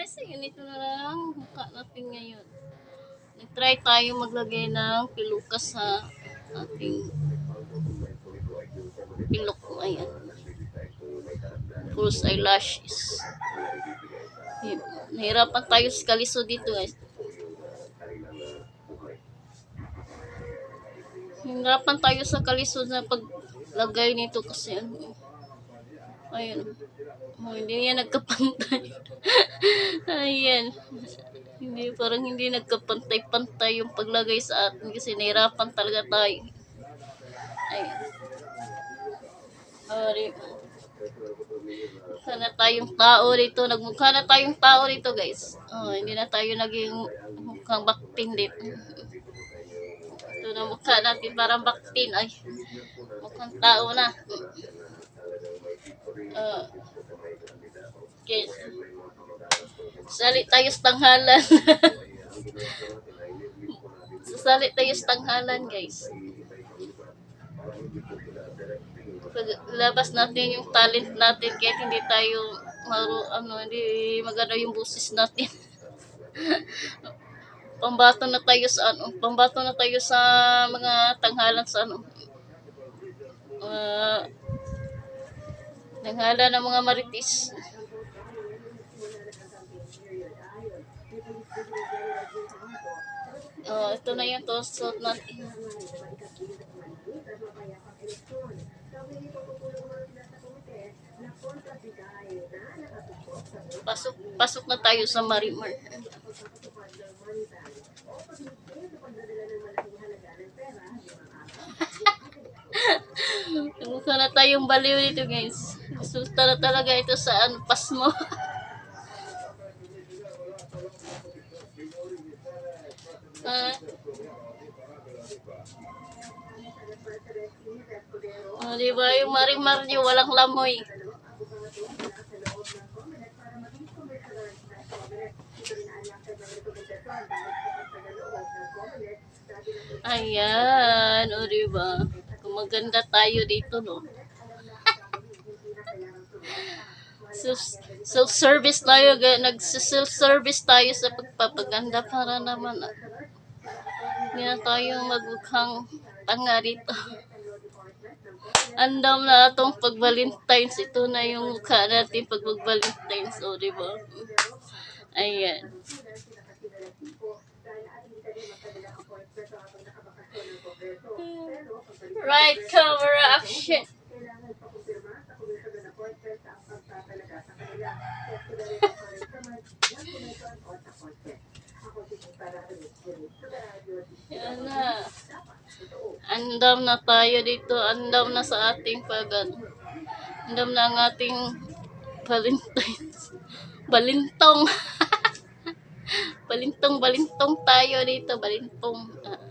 guys, ganito na lang mukha natin ngayon. Nag-try tayo maglagay ng pilukas sa ating pilok. Ayan. False eyelashes. Nahirapan tayo sa dito guys. Nahirapan tayo sa kaliso na paglagay nito kasi ano. Ayun. Oh, hindi yan nagkapantay. Ayan. Hindi, parang hindi nagkapantay-pantay yung paglagay sa atin kasi nahirapan talaga tayo. Ayan. Sorry. Mukha na tayong tao dito. Nagmukha na tayong tao dito, guys. Oh, hindi na tayo naging mukhang baktin dito. Ito na mukha natin parang baktin. Ay, mukhang tao na. Uh, okay. Sali tayo sa tanghalan. Sasali tayo sa tanghalan, guys. Labas natin yung talent natin kahit hindi tayo maro, ano, hindi maganda yung boses natin. pambato na tayo sa ano, pambato na tayo sa mga tanghalan sa ano. Uh, tanghalan ng mga maritis. Oh, ito na yung tosot natin. Pasok, pasok na tayo sa Marimar. Mukha na tayong baliw dito guys. Resulta na talaga ito sa anpas mo. Ah. Oh, di ba yung marimar niyo walang lamoy. Ayan, o di ba? Kung maganda tayo dito, no? Self-service tayo, nag-self-service tayo sa pagpapaganda para naman ah, hindi na tayo magmukhang tanga dito. Andam na atong pag-Valentine's. Ito na yung mukha natin pag mag-Valentine's. O, di ba? Ayan. Right cover action. Yan na. Andam na tayo dito. Andam na sa ating pag ano. Andam na ang ating Valentine's. Balintong. balintong, balintong tayo dito. Balintong. Ah.